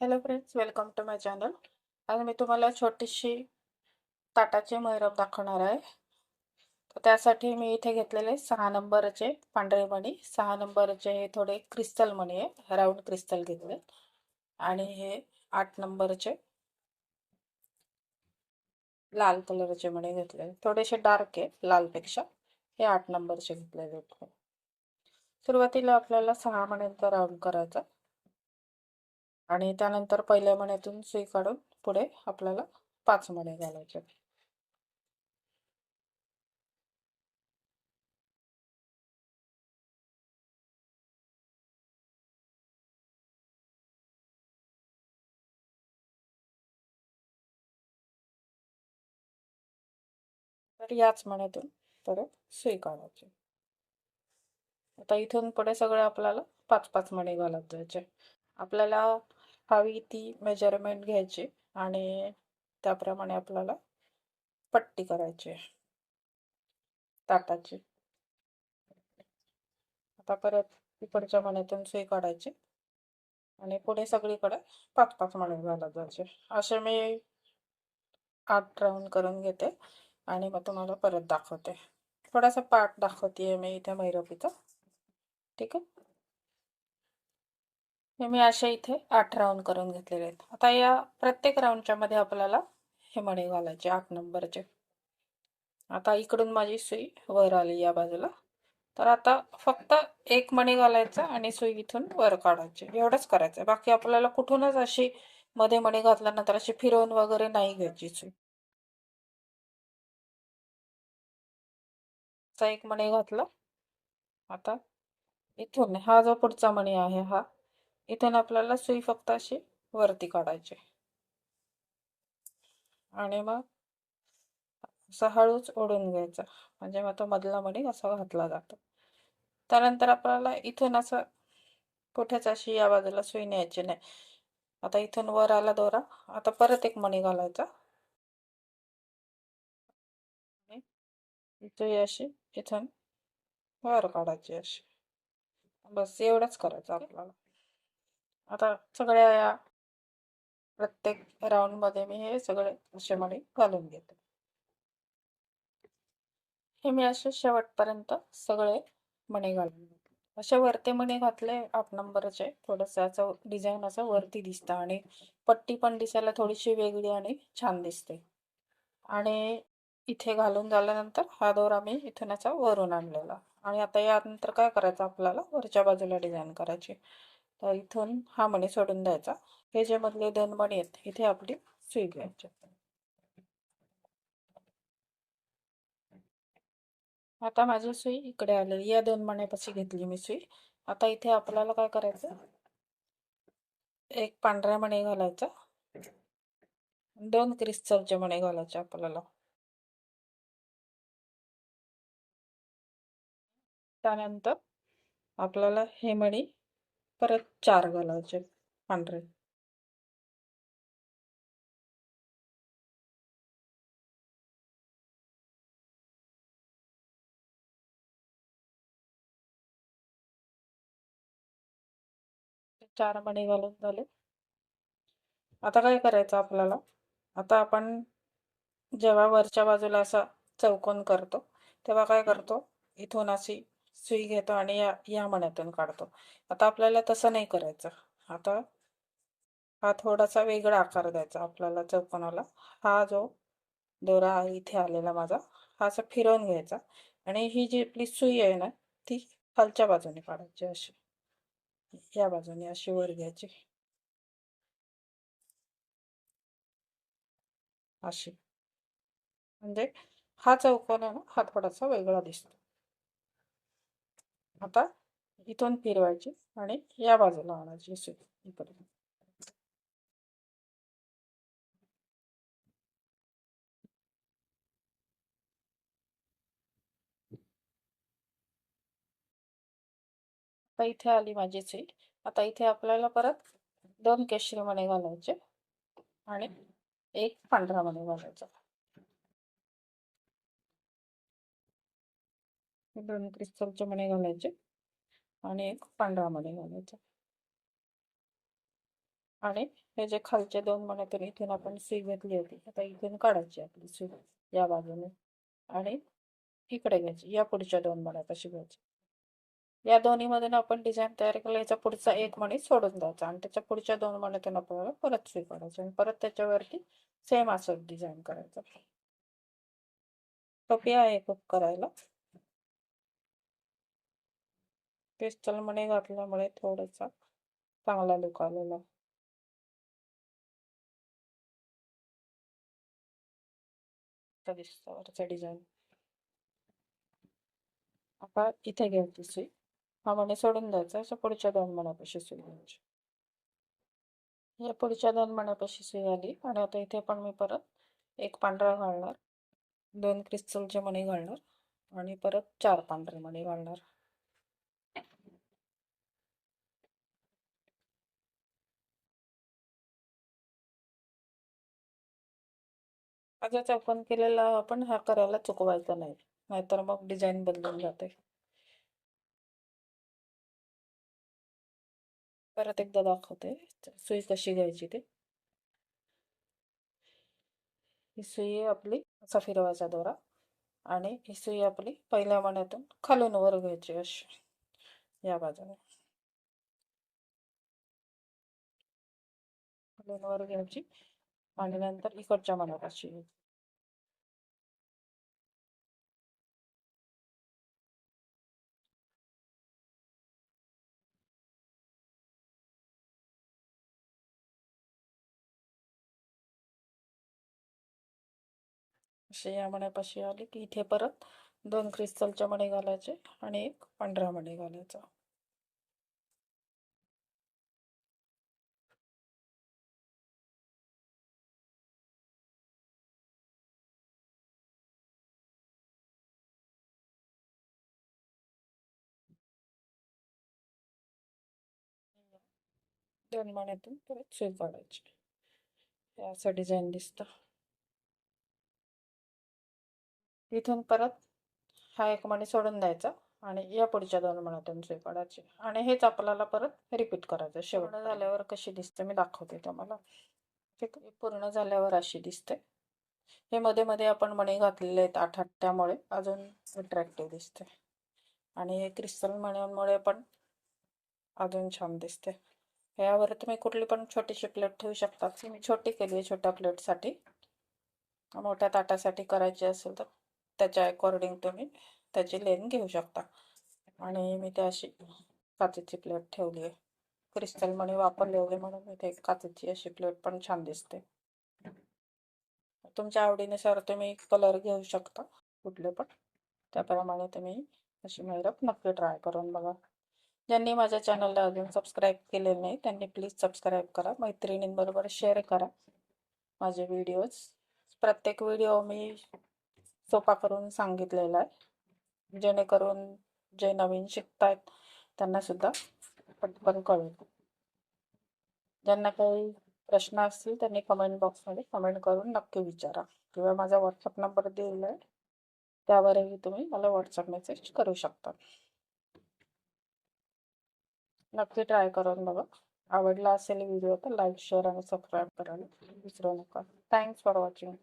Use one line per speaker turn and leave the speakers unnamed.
Hello friends welcome to my channel आज मी तुम्हाला छोटीशी ताटाचे मैरप दाखवणार आहे. तर त्यासाठी मी इथे घेतलेले सहा नंबरचे पांढरे मणी. सहा नंबरचे हे थोडे क्रिस्टल मणी आहे. राऊंड क्रिस्टल घेतले. आणि हे आठ नंबरचे लाल कलरचे मणी घेतले. थोडेसे डार्क आहे लालपेक्षा. हे आठ नंबरचे घेतलेले सुरुवातीला आपल्याला सहा मण्यांचा राऊंड करायचा आणि त्यानंतर पहिल्या मण्यातून सुई काढून पुढे आपल्याला पाच मण्या घालायचे. तर याच मण्यातून परत सुई काढायची. आता इथून पुढे सगळं आपल्याला पाच पाच मणे घालत जायचे. आपल्याला हवी ती मेजरमेंट घ्यायची आणि त्याप्रमाणे आपल्याला पट्टी करायची ताटाची. आता परत इकडच्या मण्यातून सुई काढायची आणि पुढे सगळीकडे पाच पाच मणे घालत जायचे. असे मी आठ राऊंड करून घेते आणि मग तुम्हाला परत दाखवते. थोडासा पार्ट दाखवते मी इथे मैरपीचा. ठीक आहे? हे मी अशा इथे आठ राऊंड करून घेतलेले आहेत. आता या प्रत्येक राऊंडच्या मध्ये आपल्याला हे मणी घालायचे आठ नंबरचे आता इकडून माझी सुई वर आली या बाजूला. तर आता फक्त एक मणी घालायचा आणि सुई इथून वर काढायची. एवढंच करायचं बाकी आपल्याला कुठूनच अशी मध्ये मणी घातल्यानंतर अशी फिरवून वगैरे नाही घ्यायची सुई. एक मणी घातला. आता इथून हा जो पुढचा मणी आहे हा इथून आपल्याला सुई फक्त अशी वरती काढायची आणि मग असं हळूच ओढून घ्यायचा. म्हणजे मग तो मधला मणी असा घातला जातो. त्यानंतर आपल्याला इथून असं कुठेच अशी या बाजूला सुई न्यायची नाही. आता इथून वर आला दोरा. आता परत एक मणी घालायचा. सुई अशी इथून वर काढायची अशी. बस एवढंच करायचं आपल्याला. आता सगळ्या या प्रत्येकमध्ये मी हे सगळे असे मणी घालून घेते. हे मी असे शेवटपर्यंत सगळे मणी घालून घेते. असे वरते मणे घातले आठ नंबरचे थोडस याचं डिझाईन असं वरती दिसतं आणि पट्टी पण दिसायला थोडीशी वेगळी आणि छान दिसते. आणि इथे घालून झाल्यानंतर हा दोरा मी इथून याचा वरून आणलेला. आणि आता यानंतर काय करायचं? आपल्याला वरच्या बाजूला डिझाईन करायची. तर इथून हा मणी सोडून द्यायचा. हे जे मधले दोन मणी आहेत इथे आपली सुई घ्यायची. आता माझी सुई इकडे आलेली या दोन मण्यापाशी घेतली मी सुई. आता इथे आपल्याला काय करायचं? एक पांढऱ्या मणी घालायचा. दोन क्रिस्टलचे मणी घालायचे आपल्याला. त्यानंतर आपल्याला हे मणी परत चार घालायचे पांढरे. चार मणी घालून झाले. आता काय करायचं आपल्याला? आता आपण जेव्हा वरच्या बाजूला असा चौकोन करतो तेव्हा काय करतो? इथून अशी सुई घेतो आणि या या मण्यातून काढतो. आता आपल्याला तसं नाही करायचं. आता हा थोडासा वेगळा आकार द्यायचा आपल्याला चौकोनाला. हा जो दोरा इथे आलेला माझा हा असा फिरवून घ्यायचा आणि ही जी आपली सुई आहे ना ती खालच्या बाजूने काढायची अशी. या बाजूने अशी वर घ्यायची. अशी. म्हणजे हा चौकोन आहे ना हा थोडासा वेगळा दिसतो. आता इथून फिरवायची आणि या बाजूला आणायची सुई इकडे. आता इथे आली माझी सुई आता इथे आपल्याला परत दोन केशरी मणे घालायचे आणि एक पांढरा मणी घालायचा. दोन क्रिस्टलच्या मणी घालायचे आणि एक पांढरा मणी घालायचा. आणि हे जे खालचे दोन मण्यातून इथून आपण सुई घेतली होती. आता इथून काढायची आपली सुई या बाजूने. आणि इकडे घ्यायची. या पुढच्या दोन मण्यापाशी घ्यायची. या दोन्ही मधून आपण डिझाईन तयार केला याचा पुढचा एक मणी सोडून द्यायचा. आणि त्याच्या पुढच्या दोन मण्यातून आपल्याला परत सुई काढायची. आणि परत त्याच्यावरती सेम असं डिझाईन करायचं. सोपी आहे खूप करायला. पिस्टल मणी घातल्यामुळे थोडासा चांगला लुक आलेला. वरचा डिझाईन आता इथे घ्यायची सुई हा मणी सोडून द्यायचा असं पुढच्या दोन मण्यापाशी सुई घ्यायची या पुढच्या दोन मण्यापाशी सुई आली आणि आता इथे पण मी परत एक पांढरा घालणार. दोन क्रिस्टलचे मणी घालणार आणि परत चार पांढरे मणी घालणार. माझा चौकन केलेला आपण हा करायला चुकवायचा नाही. नाहीतर मग डिझाईन बदलून जाते. परत एकदा दाखवते. सुई कशी घ्यायची ते. ही सुई आहे आपली असा फिरवायचा दोरा. आणि ही सुई आपली पहिल्या मण्यातून खालून वर घ्यायची अशी. या बाजूने. खालून वर घ्यायची. आणि नंतर इकडच्या मनापाशी. घ्यायची असे या मण्यापाशी आले की इथे परत दोन क्रिस्टलच्या मणी घालायचे आणि एक पांढरा मणी घालायचा. दोन मण्यातून परत सुई काढायची. असं डिझाईन दिसतं. इथून परत हा एक मणी सोडून द्यायचा आणि या पुढच्या दोन मण्यातून सुई काढायची आणि हेच आपल्याला परत रिपीट करायचं शेवट झाल्यावर कशी दिसते मी दाखवते तुम्हाला. ठीक पूर्ण झाल्यावर अशी दिसते. हे मध्ये मध्ये आपण मणी घातलेले आहेत आठ आठ त्यामुळे अजून अट्रॅक्टिव्ह दिसते. आणि हे क्रिस्टल मण्यांमुळे पण अजून छान दिसते. यावर तुम्ही कुठली पण छोटीशी प्लेट ठेवू शकता. मी छोटी केली आहे छोट्या प्लेटसाठी मोठ्या ताटासाठी करायची असेल तर त्याच्या अकॉर्डिंग तुम्ही त्याची लेन घेऊ शकता. आणि मी ते अशी काचेची प्लेट ठेवली आहे. क्रिस्टल मणी वापरले होते म्हणून मी ते काचेची अशी प्लेट पण छान दिसते. तुमच्या आवडीनुसार तुम्ही कलर घेऊ शकता कुठले पण. त्याप्रमाणे तुम्ही अशी मेहरप नक्की ट्राय करून बघा. ज्यांनी माझ्या चॅनलला अजून सबस्क्राईब केले नाही त्यांनी प्लीज सबस्क्राईब करा. मैत्रिणींबरोबर शेअर करा माझे व्हिडिओज प्रत्येक व्हिडिओ मी सोपा करून सांगितलेला आहे. जेणेकरून जे नवीन शिकतायत त्यांना सुद्धा पटकन कळेल. ज्यांना काही प्रश्न असतील त्यांनी कमेंट बॉक्समध्ये कमेंट करून नक्की विचारा. किंवा माझा व्हॉट्सअप नंबर दिलेला आहे त्यावरही तुम्ही मला व्हॉट्सअप मेसेज करू शकता. नक्की ट्राय करून बघा. आवडला असेल व्हिडिओ तर लाईक शेअर आणि सबस्क्राईब करायला विसरू नका. Thanks for watching